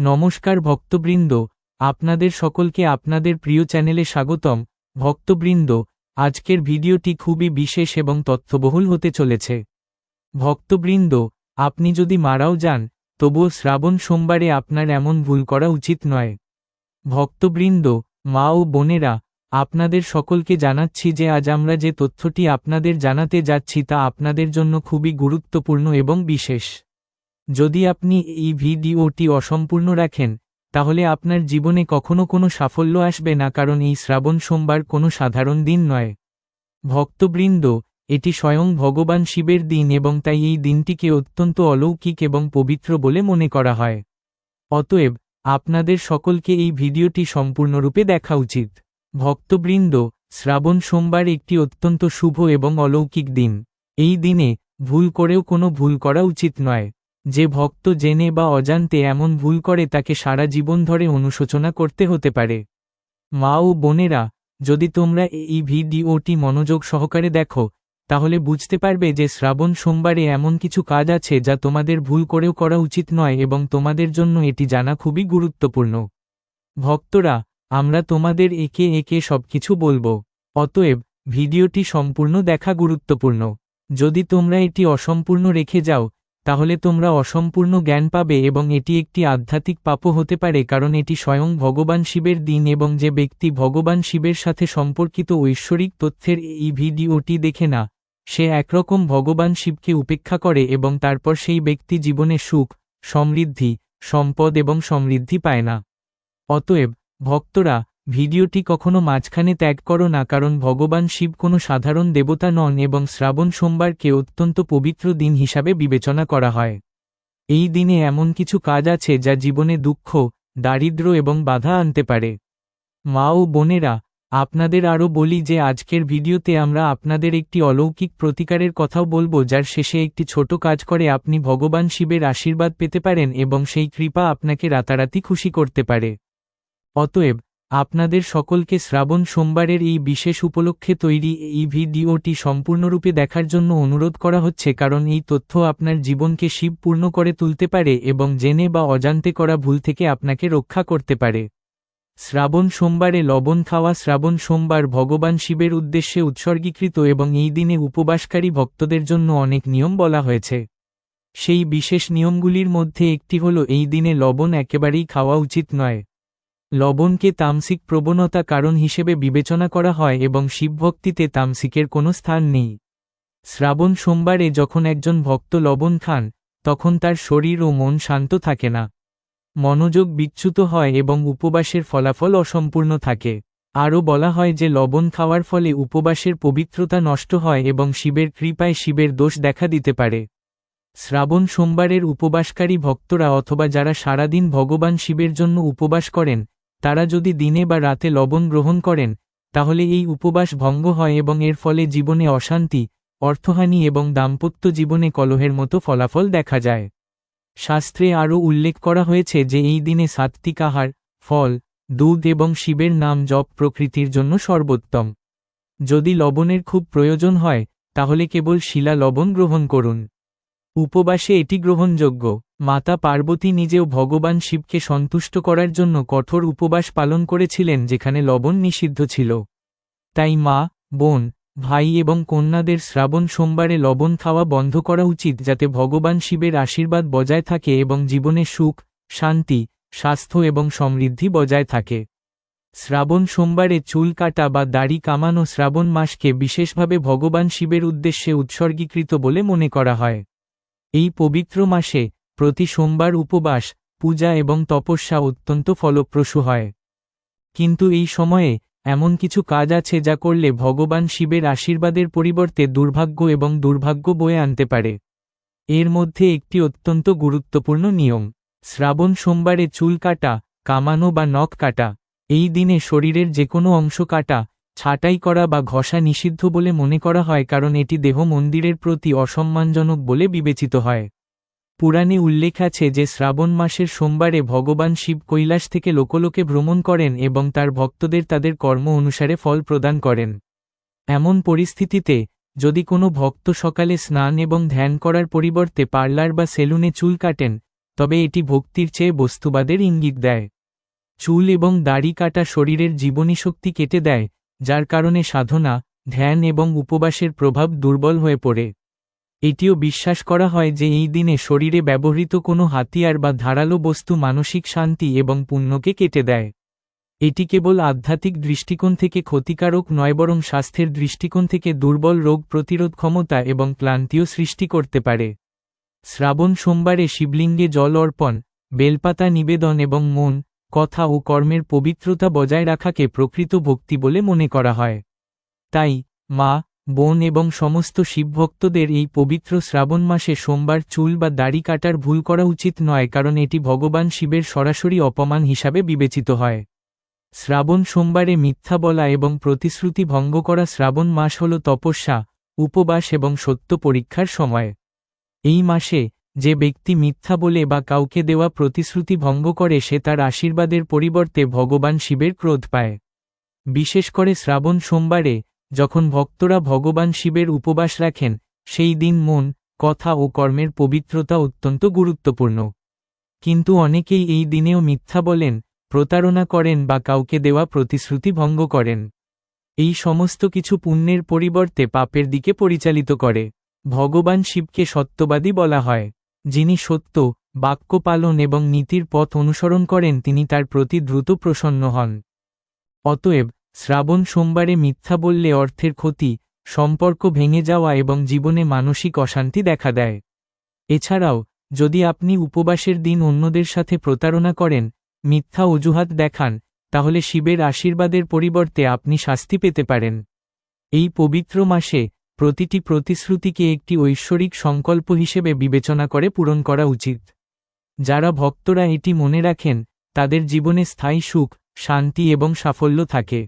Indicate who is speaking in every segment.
Speaker 1: নমস্কার ভক্তবৃন্দ, আপনাদের সকলকে আপনাদের প্রিয় চ্যানেলে স্বাগতম। ভক্তবৃন্দ, আজকের ভিডিওটি খুবই বিশেষ এবং তথ্যবহুল হতে চলেছে। ভক্তবৃন্দ, আপনি যদি মারাও যান, তবুও শ্রাবণ সোমবারে আপনার এমন ভুল করা উচিত নয়। ভক্তবৃন্দ, মা ও বোনেরা, আপনাদের সকলকে জানাচ্ছি যে আজ আমরা যে তথ্যটি আপনাদের জানাতে যাচ্ছি তা আপনাদের জন্য খুবই গুরুত্বপূর্ণ এবং বিশেষ। যদি আপনি এই ভিডিওটি অসম্পূর্ণ রাখেন, তাহলে আপনার জীবনে কখনো কোনো সাফল্য আসবে না কারণ এই শ্রাবণ সোমবার কোনো সাধারণ দিন নয়। ভক্তবৃন্দ, এটি স্বয়ং ভগবান শিবের দিন এবং তাই এই দিনটিকে অত্যন্ত অলৌকিক এবং পবিত্র বলে মনে করা হয়। অতএব, আপনাদের সকলকে এই ভিডিওটি সম্পূর্ণরূপে দেখা উচিত। ভক্তবৃন্দ, শ্রাবণ সোমবার একটি অত্যন্ত শুভ এবং অলৌকিক দিন। এই দিনে ভুল করেও কোনো ভুল করা উচিত নয়। যে ভক্ত জেনে বা অজান্তে এমন ভুল করে তাকে সারা জীবন ধরে অনুশোচনা করতে হতে পারে। মা ও বোনেরা, যদি তোমরা এই ভিডিওটি মনোযোগ সহকারে দেখো, তাহলে বুঝতে পারবে যে শ্রাবণ সোমবারে এমন কিছু কাজ আছে যা তোমাদের ভুল করেও করা উচিত নয় এবং তোমাদের জন্য এটি জানা খুবই গুরুত্বপূর্ণ। ভক্তরা, আমরা তোমাদের একে একে সবকিছু বলব, অতএব ভিডিওটি সম্পূর্ণ দেখা গুরুত্বপূর্ণ। যদি তোমরা এটি অসম্পূর্ণ রেখে যাও তাহলে তোমরা অসম্পূর্ণ জ্ঞান পাবে এবং এটি একটি আধ্যাত্মিক পাপও হতে পারে কারণ এটি স্বয়ং ভগবান শিবের দিন এবং যে ব্যক্তি ভগবান শিবের সাথে সম্পর্কিত ঐশ্বরিক তথ্যের এই ভিডিওটি দেখে না, সে একরকম ভগবান শিবকে উপেক্ষা করে এবং তারপর সেই ব্যক্তি জীবনে সুখ, সমৃদ্ধি, সম্পদ এবং সমৃদ্ধি পায় না। অতএব, ভক্তরা ভিডিওটি কখনো মাঝখানে ত্যাগ করো না কারণ ভগবান শিব কোনো সাধারণ দেবতা নন এবং শ্রাবণ সোমবারকে অত্যন্ত পবিত্র দিন হিসাবে বিবেচনা করা হয়। এই দিনে এমন কিছু কাজ আছে যা জীবনে দুঃখ, দারিদ্র এবং বাধা আনতে পারে। মা ও বোনেরা, আপনাদের আরও বলি যে আজকের ভিডিওতে আমরা আপনাদের একটি অলৌকিক প্রতিকারের কথাও বলব যার শেষে একটি ছোট কাজ করে আপনি ভগবান শিবের আশীর্বাদ পেতে পারেন এবং সেই কৃপা আপনাকে রাতারাতি খুশি করতে পারে। অতএব আপনাদের সকলকে শ্রাবণ সোমবারের এই বিশেষ উপলক্ষে তৈরি এই ভিডিওটি সম্পূর্ণরূপে দেখার জন্য অনুরোধ করা হচ্ছে কারণ এই তথ্য আপনার জীবনকে শিবপূর্ণ করে তুলতে পারে এবং জেনে বা অজান্তে করা ভুল থেকে আপনাকে রক্ষা করতে পারে। শ্রাবণ সোমবারে লবণ খাওয়া শ্রাবণ সোমবার ভগবান শিবের উদ্দেশ্যে উৎসর্গীকৃত এবং এই দিনে উপবাসকারী ভক্তদের জন্য অনেক নিয়ম বলা হয়েছে। সেই বিশেষ নিয়মগুলির মধ্যে একটি হল এই দিনে লবণ একেবারেই খাওয়া উচিত নয়। লবণকে তামসিক প্রবণতা কারণ হিসেবে বিবেচনা করা হয় এবং শিবভক্তিতে তামসিকের কোনো স্থান নেই। শ্রাবণ সোমবারে যখন একজন ভক্ত লবণ খান, তখন তার শরীর ও মন শান্ত থাকে না। মনোযোগ বিচ্যুত হয় এবং উপবাসের ফলাফল অসম্পূর্ণ থাকে। আরও বলা হয় যে লবণ খাওয়ার ফলে উপবাসের পবিত্রতা নষ্ট হয় এবং শিবের কৃপায় শিবের দোষ দেখা দিতে পারে। শ্রাবণ সোমবারের উপবাসকারী ভক্তরা অথবা যারা সারাদিন ভগবান শিবের জন্য উপবাস করেন তারা যদি দিনে বা রাতে লবণ গ্রহণ করেন, তাহলে এই উপবাস ভঙ্গ হয় এবং এর ফলে জীবনে অশান্তি, অর্থহানি এবং দাম্পত্য জীবনে কলহের মতো ফলাফল দেখা যায়। শাস্ত্রে আরও উল্লেখ করা হয়েছে যে এই দিনে সাত্ত্বিক আহার, ফল, দুধ এবং শিবের নাম জপ প্রকৃতির জন্য সর্বোত্তম। যদি লবণের খুব প্রয়োজন হয়, তাহলে কেবল শিলা লবণ গ্রহণ করুন। উপবাসে এটি গ্রহণযোগ্য। মাতা পার্বতী নিজেও ভগবান শিবকে সন্তুষ্ট করার জন্য কঠোর উপবাস পালন করেছিলেন যেখানে লবণ নিষিদ্ধ ছিল। তাই মা, বোন, ভাই এবং কন্যাদের শ্রাবণ সোমবারে লবণ খাওয়া বন্ধ করা উচিত যাতে ভগবান শিবের আশীর্বাদ বজায় থাকে এবং জীবনে সুখ, শান্তি, স্বাস্থ্য এবং সমৃদ্ধি বজায় থাকে। শ্রাবণ সোমবারে চুল কাটা বা দাড়ি কামানো শ্রাবণ মাসকে বিশেষভাবে ভগবান শিবের উদ্দেশ্যে উৎসর্গীকৃত বলে মনে করা হয়। এই পবিত্র মাসে প্রতি সোমবার উপবাস, পূজা এবং তপস্যা অত্যন্ত ফলপ্রসূ হয়। কিন্তু এই সময়ে এমন কিছু কাজ আছে যা করলে ভগবান শিবের আশীর্বাদের পরিবর্তে দুর্ভাগ্য এবং দুর্ভাগ্য বয়ে আনতে পারে। এর মধ্যে একটি অত্যন্ত গুরুত্বপূর্ণ নিয়ম, শ্রাবণ সোমবারে চুল কাটা, কামানো বা নখ কাটা, এই দিনে শরীরের যে কোনো অংশ কাটা, ছাঁটাই করা বা ঘষা নিষিদ্ধ বলে মনে করা হয় কারণ এটি দেহ মন্দিরের প্রতি অসম্মানজনক বলে বিবেচিত হয়। পুরাণে উল্লেখ আছে যে শ্রাবণ মাসের সোমবারে ভগবান শিব কৈলাস থেকে লোকলোকে ভ্রমণ করেন এবং তার ভক্তদের তাদের কর্ম অনুসারে ফল প্রদান করেন। এমন পরিস্থিতিতে, যদি কোনো ভক্ত সকালে স্নান এবং ধ্যান করার পরিবর্তে পার্লার বা সেলুনে চুল কাটেন, তবে এটি ভক্তির চেয়ে বস্তুবাদের ইঙ্গিত দেয়। চুল এবং দাড়ি কাটা শরীরের জীবনীশক্তি কেটে দেয়, যার কারণে সাধনা, ধ্যান এবং উপবাসের প্রভাব দুর্বল হয়ে পড়ে। এটিও বিশ্বাস করা হয় যে এই দিনে শরীরে ব্যবহৃত কোনো হাতিয়ার বা ধারালো বস্তু মানসিক শান্তি এবং পুণ্যকে কেটে দেয়। এটি কেবল আধ্যাত্মিক দৃষ্টিকোণ থেকে ক্ষতিকারক নয়, বরং স্বাস্থ্যের দৃষ্টিকোণ থেকে দুর্বল রোগ প্রতিরোধ ক্ষমতা এবং ক্লান্তিও সৃষ্টি করতে পারে। শ্রাবণ সোমবারে শিবলিঙ্গে জল অর্পণ, বেলপাতা নিবেদন এবং মন, কথা ও কর্মের পবিত্রতা বজায় রাখাকে প্রকৃত ভক্তি বলে মনে করা হয়। তাই, মা বোন এবং সমস্ত শিবভক্তদের এই পবিত্র শ্রাবণ মাসে সোমবার চুল বা দাড়ি কাটার ভুল করা উচিত নয় কারণ এটি ভগবান শিবের সরাসরি অপমান হিসাবে বিবেচিত হয়। শ্রাবণ সোমবারে মিথ্যা বলা এবং প্রতিশ্রুতি ভঙ্গ করা শ্রাবণ মাস হল তপস্যা, উপবাস এবং সত্য পরীক্ষার সময়। এই মাসে যে ব্যক্তি মিথ্যা বলে বা কাউকে দেওয়া প্রতিশ্রুতি ভঙ্গ করে সে তার আশীর্বাদের পরিবর্তে ভগবান শিবের ক্রোধ পায়। বিশেষ করে শ্রাবণ সোমবারে যখন ভক্তরা ভগবান শিবের উপবাস রাখেন, সেই দিন মন, কথা ও কর্মের পবিত্রতা অত্যন্ত গুরুত্বপূর্ণ। কিন্তু অনেকেই এই দিনেও মিথ্যা বলেন, প্রতারণা করেন বা কাউকে দেওয়া প্রতিশ্রুতি ভঙ্গ করেন। এই সমস্ত কিছু পুণ্যের পরিবর্তে পাপের দিকে পরিচালিত করে। ভগবান শিবকে সত্যবাদী বলা হয়। যিনি সত্য, বাক্য পালন এবং নীতির পথ অনুসরণ করেন, তিনি তার প্রতি দ্রুত প্রসন্ন হন। অতএব শ্রাবণ সোমবারে মিথ্যা বললে অর্থের ক্ষতি, সম্পর্ক ভেঙে যাওয়া এবং জীবনে মানসিক অশান্তি দেখা দেয়। এছাড়াও, যদি আপনি উপবাসের দিন অন্যদের সাথে প্রতারণা করেন, মিথ্যা অজুহাত দেখান, তাহলে শিবের আশীর্বাদের পরিবর্তে আপনি শাস্তি পেতে পারেন। এই পবিত্র মাসে প্রতিটি প্রতিশ্রুতিকে একটি ঐশ্বরিক সংকল্প হিসেবে বিবেচনা করে পূরণ করা উচিত। যারা ভক্তরা এটি মনে রাখেন, তাদের জীবনে স্থায়ী সুখ, শান্তি এবং সাফল্য থাকে।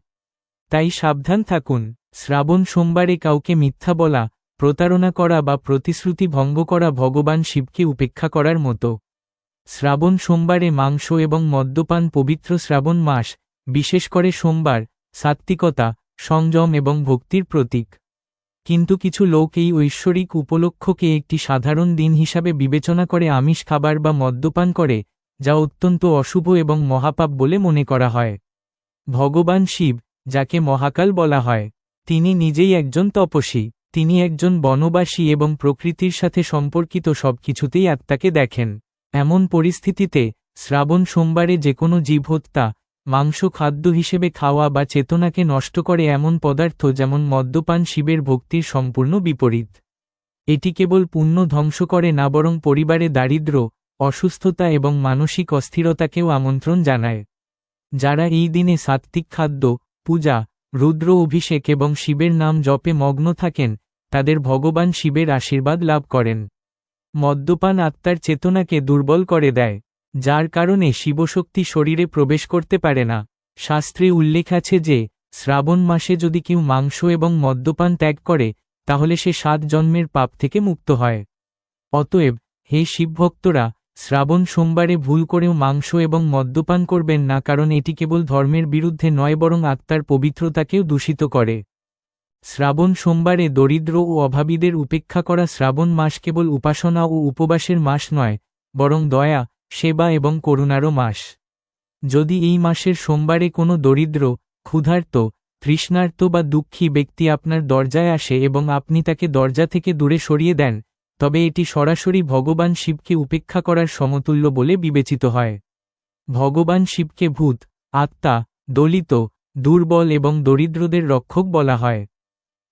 Speaker 1: তাই সাবধান থাকুন। শ্রাবণ সোমবারে কাউকে মিথ্যা বলা, প্রতারণা করা বা প্রতিশ্রুতি ভঙ্গ করা ভগবান শিবকে উপেক্ষা করার মতো। শ্রাবণ সোমবারে মাংস এবং মদ্যপান পবিত্র শ্রাবণ মাস, বিশেষ করে সোমবার, সাত্ত্বিকতা, সংযম এবং ভক্তির প্রতীক। কিন্তু কিছু লোক এই ঐশ্বরিক উপলক্ষকে একটি সাধারণ দিন হিসাবে বিবেচনা করে আমিষ খাবার বা মদ্যপান করে, যা অত্যন্ত অশুভ এবং মহাপাপ বলে মনে করা হয়। ভগবান শিব যাকে মহাকাল বলা হয়। তিনি নিজেই একজন তপসী তিনি একজন বনবাসী এবং প্রকৃতির সাথে সম্পর্কিত সবকিছুতেই আত্মাকে দেখেন। এমন পরিস্থিতিতে, শ্রাবণ সোমবারে যে কোনো জীব হত্যা মাংস খাদ্য হিসেবে খাওয়া বা চেতনাকে নষ্ট করে এমন পদার্থ যেমন মদ্যপান শিবের ভক্তির সম্পূর্ণ বিপরীত। এটি কেবল পুণ্য ধ্বংস করে না বরং পরিবারে দারিদ্র অসুস্থতা এবং মানসিক অস্থিরতাকেও আমন্ত্রণ জানায়। যারা এই দিনে সাত্ত্বিক খাদ্য পূজা, রুদ্র অভিষেক এবং শিবের নাম জপে মগ্ন থাকেন, তাদের ভগবান শিবের আশীর্বাদ লাভ করেন। মদ্যপান আত্মার চেতনাকে দুর্বল করে দেয়, যার কারণে শিবশক্তি শরীরে প্রবেশ করতে পারে না। শাস্ত্রে উল্লেখ আছে যে, শ্রাবণ মাসে যদি কেউ মাংস এবং মদ্যপান ত্যাগ করে, তাহলে সে সাত জন্মের পাপ থেকে মুক্ত হয়। অতএব, হে শিবভক্তরা শ্রাবণ সোমবারে ভুল করেও মাংস এবং মদ্যপান করবেন না কারণ এটি কেবল ধর্মের বিরুদ্ধে নয় বরং আত্মার পবিত্রতাকেও দূষিত করে। শ্রাবণ সোমবারে দরিদ্র ও অভাবীদের উপেক্ষা করা শ্রাবণ মাস কেবল উপাসনা ও উপবাসের মাস নয়, বরং দয়া, সেবা এবং করুণারও মাস। যদি এই মাসের সোমবারে কোনো দরিদ্র, ক্ষুধার্ত, তৃষ্ণার্ত বা দুঃখী ব্যক্তি আপনার দরজায় আসে এবং আপনি তাকে দরজা থেকে দূরে সরিয়ে দেন তবে এটি সরাসরি ভগবান শিবকে উপেক্ষা করার সমতুল্য বলে বিবেচিত হয়। ভগবান শিবকে ভূত, আত্মা, দলিত, দুর্বল এবং দরিদ্রদের রক্ষক বলা হয়।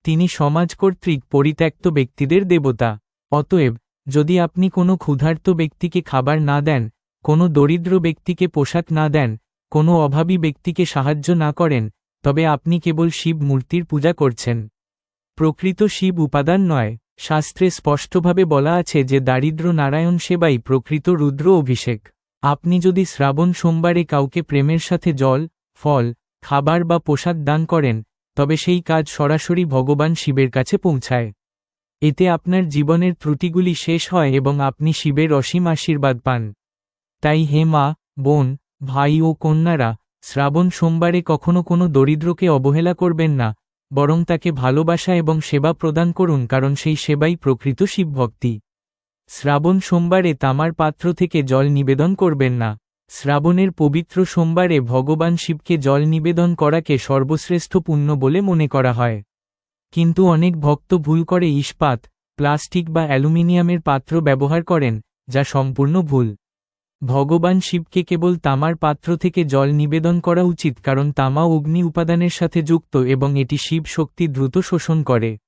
Speaker 1: তিনি সমাজ কর্তৃক পরিত্যক্ত ব্যক্তিদের দেবতা। অতএব, যদি আপনি কোনো ক্ষুধার্ত ব্যক্তিকে খাবার না দেন, কোনো দরিদ্র ব্যক্তিকে পোশাক না দেন, কোনো অভাবী ব্যক্তিকে সাহায্য না করেন, তবে আপনি কেবল শিব মূর্তির পূজা করছেন। প্রকৃত শিব উপাদান নয়। শাস্ত্রে স্পষ্টভাবে বলা আছে যে দারিদ্র নারায়ণ সেবাই প্রকৃত রুদ্র অভিষেক। আপনি যদি শ্রাবণ সোমবারে কাউকে প্রেমের সাথে জল, ফল, খাবার বা পোশাক দান করেন, তবে সেই কাজ সরাসরি ভগবান শিবের কাছে পৌঁছায়। এতে আপনার জীবনের ত্রুটিগুলি শেষ হয় এবং আপনি শিবের অসীম আশীর্বাদ পান। তাই হে মা, বোন, ভাই ও কন্যারা, শ্রাবণ সোমবারে কখনো কোনো দরিদ্রকে অবহেলা করবেন না বরং তাকে ভালোবাসা এবং সেবা প্রদান করুন কারণ সেই সেবাই প্রকৃত শিবভক্তি। শ্রাবণ সোমবারে তামার পাত্র থেকে জল নিবেদন করবেন না। শ্রাবণের পবিত্র সোমবারে ভগবান শিবকে জল নিবেদন করাকে সর্বশ্রেষ্ঠ পুণ্য বলে মনে করা হয়। কিন্তু অনেক ভক্ত ভুল করে ইস্পাত, প্লাস্টিক বা অ্যালুমিনিয়ামের পাত্র ব্যবহার করেন, যা সম্পূর্ণ ভুল। ভগবান শিবকে কেবল তামার পাত্র থেকে জল নিবেদন করা উচিত কারণ তামা অগ্নি উপাদানের সাথে যুক্ত এবং এটি শিব শক্তি দ্রুত শোষণ করে।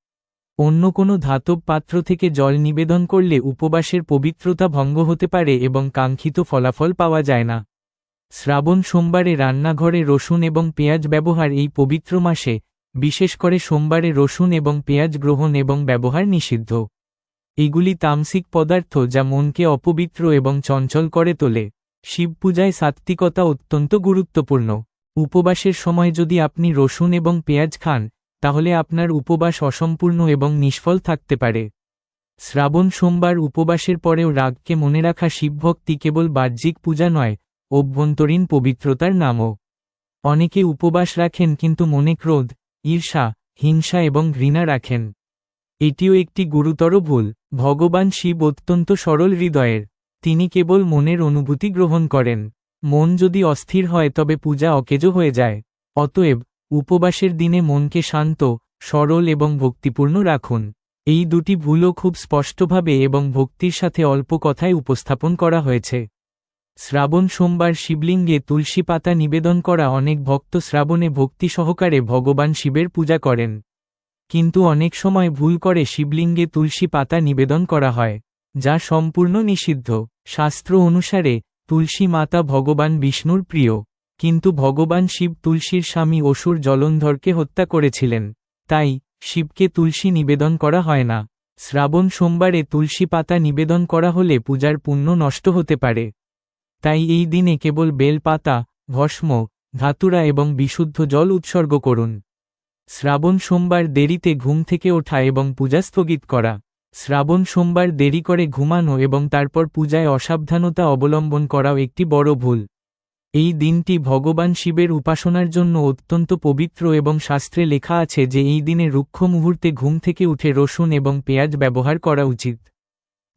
Speaker 1: অন্য কোনো ধাতব পাত্র থেকে জল নিবেদন করলে উপবাসের পবিত্রতা ভঙ্গ হতে পারে এবং কাঙ্ক্ষিত ফলাফল পাওয়া যায় না। শ্রাবণ সোমবারে রান্নাঘরে রসুন এবং পেঁয়াজ ব্যবহার এই পবিত্র মাসে, বিশেষ করে সোমবারে রসুন এবং পেঁয়াজ গ্রহণ এবং ব্যবহার নিষিদ্ধ। এগুলি তামসিক পদার্থ যা মনকে অপবিত্র এবং চঞ্চল করে তোলে। শিব পূজায় সাত্ত্বিকতা অত্যন্ত গুরুত্বপূর্ণ। উপবাসের সময় যদি আপনি রসুন এবং পেঁয়াজ খান, তাহলে আপনার উপবাস অসম্পূর্ণ এবং নিষ্ফল থাকতে পারে। শ্রাবণ সোমবার উপবাসের পরেও রাগকে মনে রাখা শিবভক্তি কেবল বাহ্যিক পূজা নয়, অভ্যন্তরীণ পবিত্রতার নামও। অনেকে উপবাস রাখেন কিন্তু মনে ক্রোধ, ঈর্ষা, হিংসা এবং ঘৃণা রাখেন। এটিও একটি গুরুতর ভুল, ভগবান শিব অত্যন্ত সরল হৃদয়ের, তিনি কেবল মনের অনুভূতি গ্রহণ করেন, মন যদি অস্থির হয় তবে পূজা অকেজো হয়ে যায়, অতএব, উপবাসের দিনে মনকে শান্ত, সরল এবং ভক্তিপূর্ণ রাখুন, এই দুটি ভুলও খুব স্পষ্টভাবে এবং ভক্তির সাথে অল্প কথায় উপস্থাপন করা হয়েছে। শ্রাবণ সোমবার শিবলিঙ্গে তুলসী পাতা নিবেদন করা অনেক ভক্ত শ্রাবণে ভক্তি সহকারে ভগবান শিবের পূজা করেন। কিন্তু অনেক সময় ভুল করে শিবলিঙ্গে তুলসী পাতা নিবেদন করা হয়, যা সম্পূর্ণ নিষিদ্ধ। শাস্ত্র অনুসারে, তুলসী মাতা ভগবান বিষ্ণুর প্রিয়, কিন্তু ভগবান শিব তুলসীর স্বামী অসুর জলন্ধরকে হত্যা করেছিলেন। তাই, শিবকে তুলসী নিবেদন করা হয় না। শ্রাবণ সোমবারে তুলসী পাতা নিবেদন করা হলে পূজার পুণ্য নষ্ট হতে পারে। তাই এই দিনে কেবল বেল পাতা, ভস্ম, ধাতুরা এবং বিশুদ্ধ জল উৎসর্গ করুন। শ্রাবণ সোমবার দেরিতে ঘুম থেকে ওঠা এবং পূজা স্থগিত করা। শ্রাবণ সোমবার দেরি করে ঘুমানো এবং তারপর পূজায় অসাবধানতা অবলম্বন করাও একটি বড় ভুল। এই দিনটি ভগবান শিবের উপাসনার জন্য অত্যন্ত পবিত্র এবং শাস্ত্রে লেখা আছে যে এই দিনে রুক্ষ মুহূর্তে ঘুম থেকে উঠে রসুন এবং পেঁয়াজ ব্যবহার করা উচিত।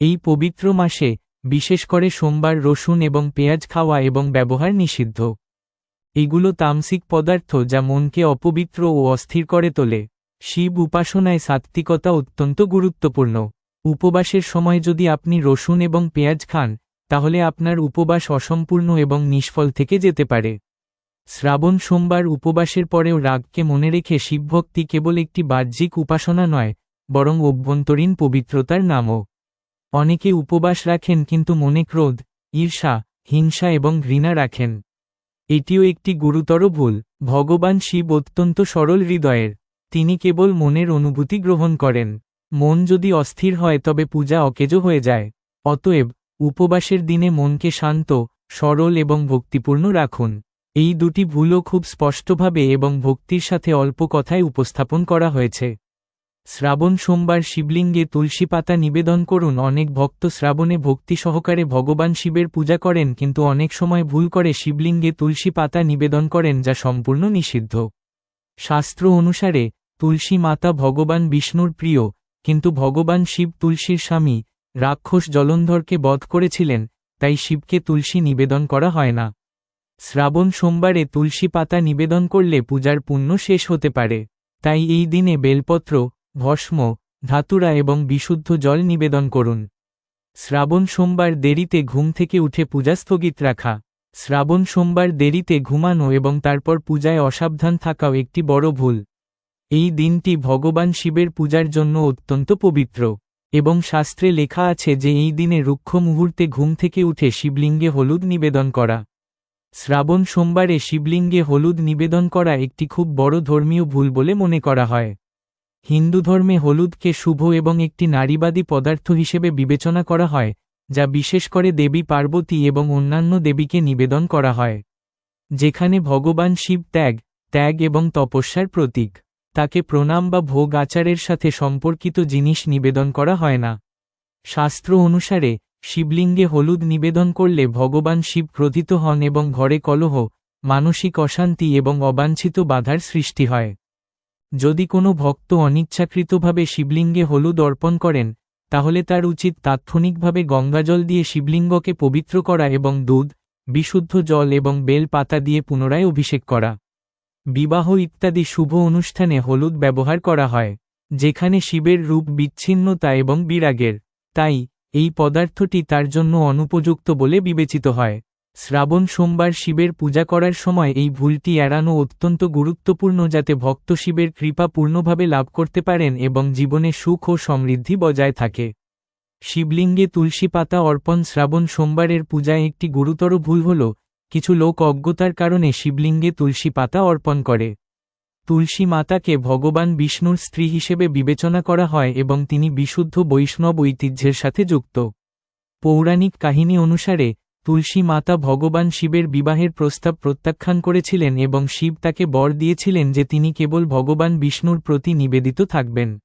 Speaker 1: এই পবিত্র মাসে, বিশেষ করে সোমবার রসুন এবং পেঁয়াজ খাওয়া এবং ব্যবহার নিষিদ্ধ। এগুলো তামসিক পদার্থ যা মনকে অপবিত্র ও অস্থির করে তোলে। শিব উপাসনায় সাত্ত্বিকতা অত্যন্ত গুরুত্বপূর্ণ। উপবাসের সময় যদি আপনি রসুন এবং পেঁয়াজ খান, তাহলে আপনার উপবাস অসম্পূর্ণ এবং নিষ্ফল থেকে যেতে পারে। শ্রাবণ সোমবার উপবাসের পরেও রাগকে মনে রেখে শিবভক্তি কেবল একটি বাহ্যিক উপাসনা নয়, বরং অভ্যন্তরীণ পবিত্রতার নামও। অনেকে উপবাস রাখেন কিন্তু মনে ক্রোধ, ঈর্ষা, হিংসা এবং ঘৃণা রাখেন। এটিও একটি গুরুতর ভুল, ভগবান শিব অত্যন্ত সরল হৃদয়ের, তিনি কেবল মনের অনুভূতি গ্রহণ করেন, মন যদি অস্থির হয় তবে পূজা অকেজো হয়ে যায়, অতএব উপবাসের দিনে মনকে শান্ত, সরল এবং ভক্তিপূর্ণ রাখুন, এই দুটি ভুলও খুব স্পষ্টভাবে এবং ভক্তির সাথে অল্প কথায় উপস্থাপন করা হয়েছে। শ্রাবণ সোমবার শিবলিঙ্গে তুলসী পাতা নিবেদন করুন। অনেক ভক্ত শ্রাবণে ভক্তি সহকারে ভগবান শিবের পূজা করেন, কিন্তু অনেক সময় ভুল করে শিবলিঙ্গে তুলসী পাতা নিবেদন করেন, যা সম্পূর্ণ নিষিদ্ধ। শাস্ত্র অনুসারে, তুলসী মাতা ভগবান বিষ্ণুর প্রিয়, কিন্তু ভগবান শিব তুলসীর স্বামী, রাক্ষস জলন্ধরকে বধ করেছিলেন, তাই শিবকে তুলসী নিবেদন করা হয় না। শ্রাবণ সোমবারে তুলসী পাতা নিবেদন করলে পূজার পুণ্য শেষ হতে পারে। তাই এই দিনে বেলপত্র ভস্ম, ধাতুরা এবং বিশুদ্ধ জল নিবেদন করুন। শ্রাবণ সোমবার দেরিতে ঘুম থেকে উঠে পূজা স্থগিত রাখা। শ্রাবণ সোমবার দেরিতে ঘুমানো এবং তারপর পূজায় অসাবধান থাকাও একটি বড় ভুল। এই দিনটি ভগবান শিবের পূজার জন্য অত্যন্ত পবিত্র এবং শাস্ত্রে লেখা আছে যে এই দিনে রুক্ষ মুহূর্তে ঘুম থেকে উঠে শিবলিঙ্গে হলুদ নিবেদন করা। শ্রাবণ সোমবারে শিবলিঙ্গে হলুদ নিবেদন করা একটি খুব বড় ধর্মীয় ভুল বলে মনে করা হয়। হিন্দু ধর্মে হলুদকে শুভ এবং একটি নারীবাদী পদার্থ হিসেবে বিবেচনা করা হয়, যা বিশেষ করে দেবী পার্বতী এবং অন্যান্য দেবীকে নিবেদন করা হয়। যেখানে ভগবান শিব ত্যাগ ত্যাগ এবং তপস্যার প্রতীক। তাকে প্রণাম বা ভোগ আচারের সাথে সম্পর্কিত জিনিস নিবেদন করা হয় না। শাস্ত্র অনুসারে, শিবলিঙ্গে হলুদ নিবেদন করলে ভগবান শিব ক্রোধিত হন এবং ঘরে কলহ, মানসিক অশান্তি এবং অবাঞ্ছিত বাধার সৃষ্টি হয়। যদি কোনো ভক্ত অনিচ্ছাকৃতভাবে শিবলিঙ্গে হলুদ অর্পণ করেন, তাহলে তার উচিত তাৎক্ষণিকভাবে গঙ্গাজল দিয়ে শিবলিঙ্গকে পবিত্র করা এবং দুধ, বিশুদ্ধ জল এবং বেল পাতা দিয়ে পুনরায় অভিষেক করা। বিবাহ ইত্যাদি শুভ অনুষ্ঠানে হলুদ ব্যবহার করা হয়, যেখানে শিবের রূপ বিচ্ছিন্নতা এবং বিরাগের। তাই, এই পদার্থটি তার জন্য অনুপযুক্ত বলে বিবেচিত হয়। শ্রাবণ সোমবার শিবের পূজা করার সময় এই ভুলটি এড়ানো অত্যন্ত গুরুত্বপূর্ণ যাতে ভক্ত শিবের কৃপা পূর্ণভাবে লাভ করতে পারেন এবং জীবনে সুখ ও সমৃদ্ধি বজায় থাকে। শিবলিঙ্গে তুলসী পাতা অর্পণ শ্রাবণ সোমবারের পূজায় একটি গুরুতর ভুল হল, কিছু লোক অজ্ঞতার কারণে শিবলিঙ্গে তুলসী পাতা অর্পণ করে। তুলসী মাতাকে ভগবান বিষ্ণুর স্ত্রী হিসেবে বিবেচনা করা হয় এবং তিনি বিশুদ্ধ বৈষ্ণব ঐতিহ্যের সাথে যুক্ত। পৌরাণিক কাহিনী অনুসারে তুলসী মাতা ভগবান শিবের বিবাহের প্রস্তাব প্রত্যাখ্যান করেছিলেন এবং শিব তাকে বর দিয়েছিলেন যে তিনি কেবল ভগবান বিষ্ণুর প্রতি নিবেদিত থাকবেন।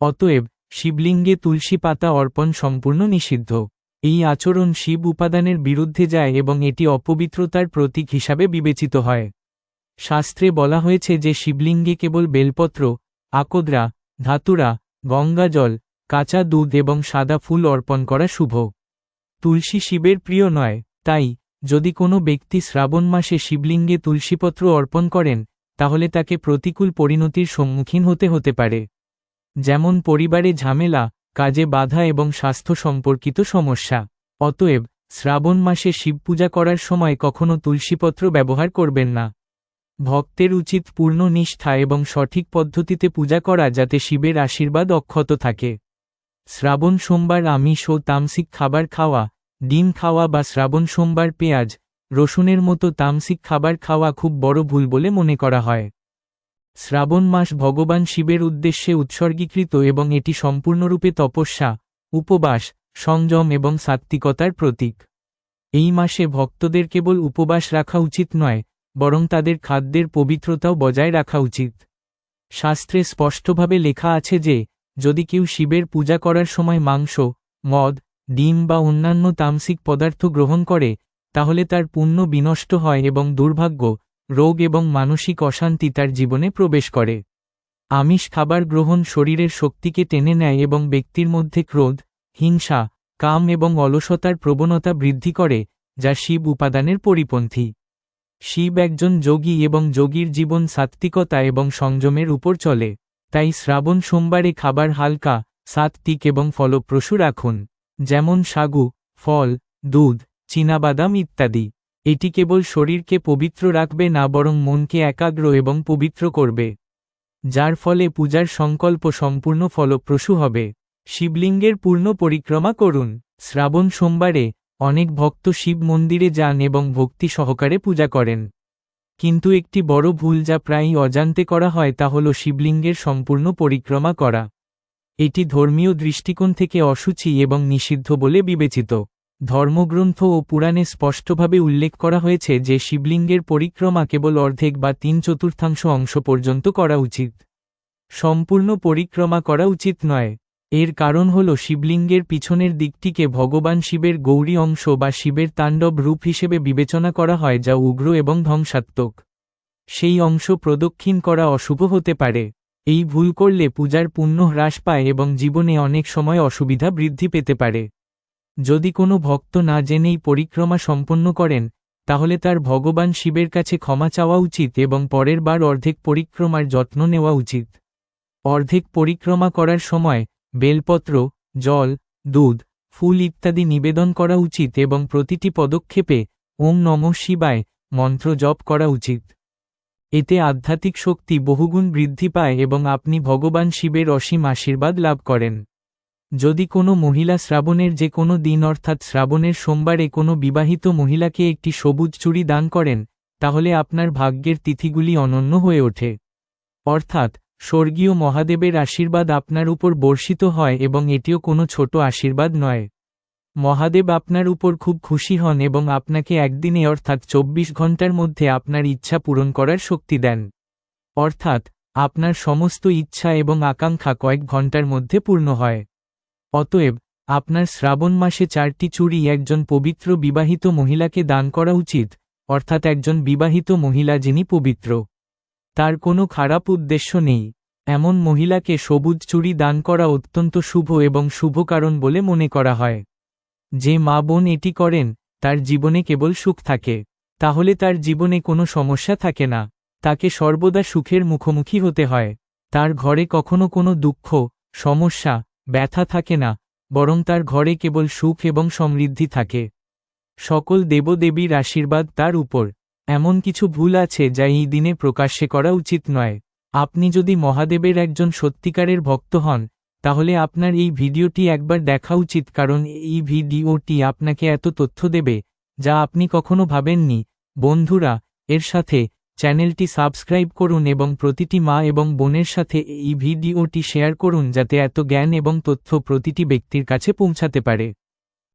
Speaker 1: অতএব, শিবলিঙ্গে তুলসী পাতা অর্পণ সম্পূর্ণ নিষিদ্ধ। এই আচরণ শিব উপাদানের বিরুদ্ধে যায় এবং এটি অপবিত্রতার প্রতীক হিসাবে বিবেচিত হয়। শাস্ত্রে বলা হয়েছে যে শিবলিঙ্গে কেবল বেলপত্র, আকোদ্রা, ধাতুরা, গঙ্গাজল, কাঁচা দুধ এবং সাদা ফুল অর্পণ করা শুভ। তুলসী শিবের প্রিয় নয়, তাই, যদি কোনো ব্যক্তি শ্রাবণ মাসে শিবলিঙ্গে তুলসীপত্র অর্পণ করেন, তাহলে তাকে প্রতিকূল পরিণতির সম্মুখীন হতে হতে পারে। যেমন পরিবারে ঝামেলা, কাজে বাধা এবং স্বাস্থ্য সম্পর্কিত সমস্যা। অতএব, শ্রাবণ মাসে শিবপূজা করার সময় কখনও তুলসীপত্র ব্যবহার করবেন না। ভক্তের উচিত পূর্ণ নিষ্ঠা এবং সঠিক পদ্ধতিতে পূজা করা যাতে শিবের আশীর্বাদ অক্ষত থাকে। শ্রাবণ সোমবার আমিষ ও তামসিক খাবার খাওয়া, ডিম খাওয়া বা শ্রাবণ সোমবার পেঁয়াজ, রসুনের মতো তামসিক খাবার খাওয়া খুব বড় ভুল বলে মনে করা হয়। শ্রাবণ মাস ভগবান শিবের উদ্দেশ্যে উৎসর্গীকৃত এবং এটি সম্পূর্ণরূপে তপস্যা, উপবাস, সংযম এবং সাত্ত্বিকতার প্রতীক। এই মাসে ভক্তদের কেবল উপবাস রাখা উচিত নয়, বরং তাদের খাদ্যের পবিত্রতাও বজায় রাখা উচিত। শাস্ত্রে স্পষ্টভাবে লেখা আছে যে যদি কেউ শিবের পূজা করার সময় মাংস, মদ, ডিম বা অন্যান্য তামসিক পদার্থ গ্রহণ করে, তাহলে তার পুণ্য বিনষ্ট হয় এবং দুর্ভাগ্য, রোগ এবং মানসিক অশান্তি তার জীবনে প্রবেশ করে। আমিষ খাবার গ্রহণ শরীরের শক্তিকে টেনে নেয় এবং ব্যক্তির মধ্যে ক্রোধ, হিংসা, কাম এবং অলসতার প্রবণতা বৃদ্ধি করে, যা শিব উপাদানের পরিপন্থী। শিব একজন যোগী এবং যোগীর জীবন সাত্ত্বিকতা এবং সংযমের উপর চলে। তাই শ্রাবণ সোমবারে খাবার হালকা সাত্ত্বিক এবং ফলপ্রসূ রাখুন, যেমন সাগু, ফল, দুধ, চীনাবাদাম ইত্যাদি। এটি কেবল শরীরকে পবিত্র রাখবে না, বরং মনকে একাগ্র এবং পবিত্র করবে, যার ফলে পূজার সংকল্প সম্পূর্ণ ফলপ্রসূ হবে। শিবলিঙ্গের পূর্ণ পরিক্রমা করুন। শ্রাবণ সোমবারে অনেক ভক্ত শিব মন্দিরে যান এবং ভক্তি সহকারে পূজা করেন। কিন্তু একটি বড় ভুল যা প্রায়ই অজান্তে করা হয় তা হল শিবলিঙ্গের সম্পূর্ণ পরিক্রমা করা। এটি ধর্মীয় দৃষ্টিকোণ থেকে অসুচি এবং নিষিদ্ধ বলে বিবেচিত। ধর্মগ্রন্থ ও পুরাণে স্পষ্টভাবে উল্লেখ করা হয়েছে যে শিবলিঙ্গের পরিক্রমা কেবল অর্ধেক বা তিন চতুর্থাংশ অংশ পর্যন্ত করা উচিত। সম্পূর্ণ পরিক্রমা করা উচিত নয়। এর কারণ হল শিবলিঙ্গের পিছনের দিকটিকে ভগবান শিবের গৌরী অংশ বা শিবের তাণ্ডব রূপ হিসেবে বিবেচনা করা হয় যা উগ্র এবং ধ্বংসাত্মক। সেই অংশ প্রদক্ষিণ করা অশুভ হতে পারে। এই ভুল করলে পূজার পুণ্য হ্রাস পায় এবং জীবনে অনেক সময় অসুবিধা বৃদ্ধি পেতে পারে। যদি কোনো ভক্ত না জেনেই পরিক্রমা সম্পন্ন করেন, তাহলে তার ভগবান শিবের কাছে ক্ষমা চাওয়া উচিত এবং পরের বার অর্ধেক পরিক্রমার যত্ন নেওয়া উচিত। অর্ধেক পরিক্রমা করার সময় বেলপত্র, জল, দুধ, ফুল ইত্যাদি নিবেদন করা উচিত এবং প্রতিটি পদক্ষেপে ওম নম শিবায় মন্ত্র জপ করা উচিত। এতে আধ্যাত্মিক শক্তি বহুগুণ বৃদ্ধি পায় এবং আপনি ভগবান শিবের অসীম আশীর্বাদ লাভ করেন। যদি কোনো মহিলা শ্রাবণের যে কোনো দিন অর্থাৎ শ্রাবণের সোমবারে কোনো বিবাহিত মহিলাকে একটি সবুজ চুড়ি দান করেন, তাহলে আপনার ভাগ্যের তিথিগুলি অনন্য হয়ে ওঠে। অর্থাৎ স্বর্গীয় মহাদেবের আশীর্বাদ আপনার উপর বর্ষিত হয় এবং এটিও কোনো ছোট আশীর্বাদ নয়। মহাদেব আপনার উপর খুব খুশি হন এবং আপনাকে একদিনে অর্থাৎ চব্বিশ ঘণ্টার মধ্যে আপনার ইচ্ছা পূরণ করার শক্তি দেন। অর্থাৎ, আপনার সমস্ত ইচ্ছা এবং আকাঙ্ক্ষা কয়েক ঘণ্টার মধ্যে পূর্ণ হয়। অতএব, আপনার শ্রাবণ মাসে চারটি চুরি একজন পবিত্র বিবাহিত মহিলাকে দান করা উচিত, অর্থাৎ একজন বিবাহিত মহিলা যিনি পবিত্র। তার কোনো খারাপ উদ্দেশ্য নেই। এমন মহিলাকে সবুজ চুরি দান করা অত্যন্ত শুভ এবং শুভ কারণ বলে মনে করা হয়। যে মা বোন এটি করেন, তার জীবনে কেবল সুখ থাকে। তাহলে তার জীবনে কোনো সমস্যা থাকে না। তাকে সর্বদা সুখের মুখোমুখি হতে হয়। তার ঘরে কখনো কোনো দুঃখ, সমস্যা, ব্যথা থাকে না, বরং তার ঘরে কেবল সুখ এবং সমৃদ্ধি থাকে। সকল দেবদেবীর আশীর্বাদ তার উপর। এমন কিছু ভুল আছে যা এই দিনে প্রকাশ্যে করা উচিত নয়। আপনি যদি মহাদেবের একজন সত্যিকারের ভক্ত হন, তাহলে আপনার এই ভিডিওটি একবার দেখা উচিত কারণ এই ভিডিওটি আপনাকে এত তথ্য দেবে, যা আপনি কখনো ভাবেননি। বন্ধুরা, এর সাথে চ্যানেলটি সাবস্ক্রাইব করুন এবং প্রতিটি মা এবং বোনের সাথে এই ভিডিওটি শেয়ার করুন যাতে এত জ্ঞান এবং তথ্য প্রতিটি ব্যক্তির কাছে পৌঁছাতে পারে।